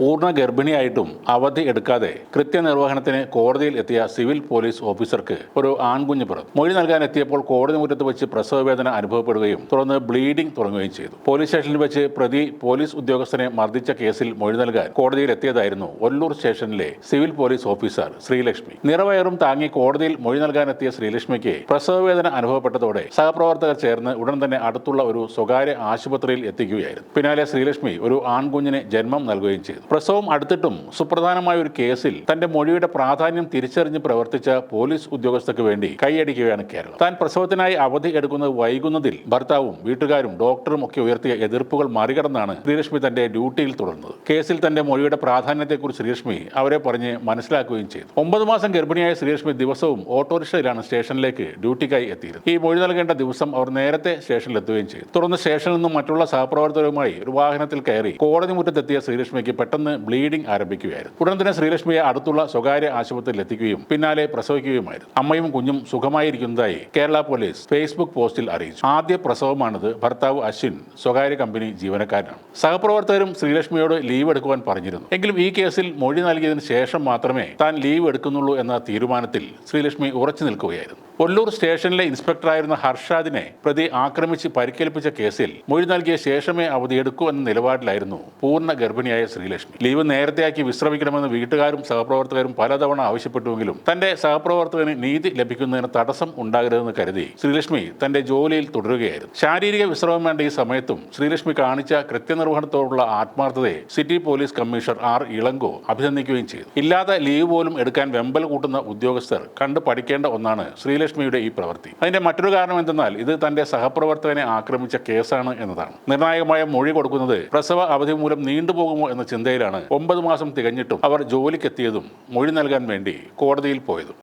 പൂർണ ഗർഭിണിയായിട്ടും അവധി എടുക്കാതെ കൃത്യനിർവഹണത്തിന് കോടതിയിൽ എത്തിയ സിവിൽ പോലീസ് ഓഫീസർക്ക് ഒരു ആൺകുഞ്ഞ് പിറന്നു. മൊഴി നൽകാൻ എത്തിയപ്പോൾ കോടതി മുറ്റത്ത് വെച്ച് പ്രസവവേദന അനുഭവപ്പെടുകയും തുടർന്ന് ബ്ലീഡിംഗ് തുടങ്ങുകയും ചെയ്തു. പോലീസ് സ്റ്റേഷനിൽ വെച്ച് പ്രതി പോലീസ് ഉദ്യോഗസ്ഥനെ മർദ്ദിച്ച കേസിൽ മൊഴി നൽകാൻ കോടതിയിൽ എത്തിയതായിരുന്നു ഒല്ലൂർ സ്റ്റേഷനിലെ സിവിൽ പോലീസ് ഓഫീസർ ശ്രീലക്ഷ്മി. നിറവയറും താങ്ങി കോടതിയിൽ മൊഴി നൽകാനെത്തിയ ശ്രീലക്ഷ്മിക്ക് പ്രസവവേദന അനുഭവപ്പെട്ടതോടെ സഹപ്രവർത്തകർ ചേർന്ന് ഉടൻ തന്നെ അടുത്തുള്ള ഒരു സ്വകാര്യ ആശുപത്രിയിൽ എത്തിക്കുകയായിരുന്നു. പിന്നാലെ ശ്രീലക്ഷ്മി ഒരു ആൺകുഞ്ഞിന് ജന്മം നൽകുകയും ചെയ്തു. പ്രസവം അടുത്തിട്ടും സുപ്രധാനമായ ഒരു കേസിൽ തന്റെ മൊഴിയുടെ പ്രാധാന്യം തിരിച്ചറിഞ്ഞ് പ്രവർത്തിച്ച പോലീസ് ഉദ്യോഗസ്ഥർക്ക് വേണ്ടി കൈയടിക്കുകയാണ് കേരളം. താൻ പ്രസവത്തിനായി അവധി എടുക്കുന്നത് വൈകുന്നതിൽ ഭർത്താവും വീട്ടുകാരും ഡോക്ടറും ഒക്കെ ഉയർത്തിയ എതിർപ്പുകൾ മറികടന്നാണ് ശ്രീലക്ഷ്മി തന്റെ ഡ്യൂട്ടിയിൽ തുടർന്നത്. കേസിൽ തന്റെ മൊഴിയുടെ പ്രാധാന്യത്തെക്കുറിച്ച് ശ്രീലക്ഷ്മി അവരെ പറഞ്ഞ് മനസ്സിലാക്കുകയും ചെയ്തു. ഒമ്പത് മാസം ഗർഭിണിയായ ശ്രീലക്ഷ്മി ദിവസവും ഓട്ടോറിക്ഷയിലാണ് സ്റ്റേഷനിലേക്ക് ഡ്യൂട്ടിക്കായി എത്തിയിരുന്നത്. ഈ മൊഴി നൽകേണ്ട ദിവസം അവർ നേരത്തെ സ്റ്റേഷനിൽ എത്തുകയും ചെയ്തു. തുടർന്ന് സ്റ്റേഷനിൽ നിന്നും മറ്റുള്ള സഹപ്രവർത്തകരുമായി ഒരു വാഹനത്തിൽ കയറി കോടതി മുറ്റത്തെത്തിയ ശ്രീലക്ഷ്മിക്ക് പെട്ടെന്ന് ബ്ലീഡിംഗ് ആരംഭിക്കുകയായിരുന്നു. ഉടൻ തന്നെ ശ്രീലക്ഷ്മിയെ അടുത്തുള്ള സ്വകാര്യ ആശുപത്രിയിൽ എത്തിക്കുകയും പിന്നാലെ പ്രസവിക്കുകയുമായിരുന്നു. അമ്മയും കുഞ്ഞും സുഖമായിരിക്കുന്നതായി കേരള പോലീസ് ഫേസ്ബുക്ക് പോസ്റ്റിൽ അറിയിച്ചു. ആദ്യ പ്രസവമാണിത്. ഭർത്താവ് അശ്വിൻ സ്വകാര്യ കമ്പനി ജീവനക്കാരനാണ്. സഹപ്രവർത്തകരും ശ്രീലക്ഷ്മിയോട് ലീവ് എടുക്കുവാൻ പറഞ്ഞിരുന്നു. എങ്കിലും ഈ കേസിൽ മൊഴി നൽകിയതിനു ശേഷം മാത്രമേ താൻ ലീവ് എടുക്കുന്നുള്ളൂ എന്ന തീരുമാനത്തിൽ ശ്രീലക്ഷ്മി ഉറച്ചു നിൽക്കുകയായിരുന്നു. ഒല്ലൂർ സ്റ്റേഷനിലെ ഇൻസ്പെക്ടറായിരുന്ന ഹർഷാദിനെ പ്രതി ആക്രമിച്ച് പരിക്കേൽപ്പിച്ച കേസിൽ മൊഴി നൽകിയ ശേഷമേ അവധിയെടുക്കൂ എന്ന നിലപാടിലായിരുന്നു പൂർണ ഗർഭിണിയായ ശ്രീലക്ഷ്മി. ലീവ് നേരത്തെയാക്കി വിശ്രമിക്കണമെന്ന് വീട്ടുകാരും സഹപ്രവർത്തകരും പലതവണ ആവശ്യപ്പെട്ടുവെങ്കിലും തന്റെ സഹപ്രവർത്തകന് നീതി ലഭിക്കുന്നതിന് തടസ്സം ഉണ്ടാകരുതെന്ന് കരുതി ശ്രീലക്ഷ്മി തന്റെ ജോലിയിൽ തുടരുകയായിരുന്നു. ശാരീരിക വിശ്രമം വേണ്ട ഈ സമയത്തും ശ്രീലക്ഷ്മി കാണിച്ച കൃത്യനിർവഹണത്തോടുള്ള ആത്മാർത്ഥതയെ city police commissioner R Ilango അഭിനന്ദിക്കുകയും ചെയ്തു. ഇല്ലാതെ ലീവ് പോലും എടുക്കാൻ വെമ്പൽ കൂട്ടുന്ന ഉദ്യോഗസ്ഥർ കണ്ടു പഠിക്കേണ്ട ഒന്നാണ് ശ്രീലക്ഷ്മിയുടെ ഈ പ്രവൃത്തി. അതിന്റെ മറ്റൊരു കാരണം എന്തെന്നാൽ ഇത് തന്റെ സഹപ്രവർത്തകനെ ആക്രമിച്ച കേസാണ് എന്നതാണ്. നിർണായകമായ മൊഴി കൊടുക്കുന്നത് പ്രസവ അവധി മൂലം നീണ്ടുപോകുമോ എന്ന ചിന്തയിലാണ് ഒമ്പത് മാസം തികഞ്ഞിട്ടും അവർ ജോലിക്കെത്തിയതും മൊഴി നൽകാൻ വേണ്ടി കോടതിയിൽ പോയതും.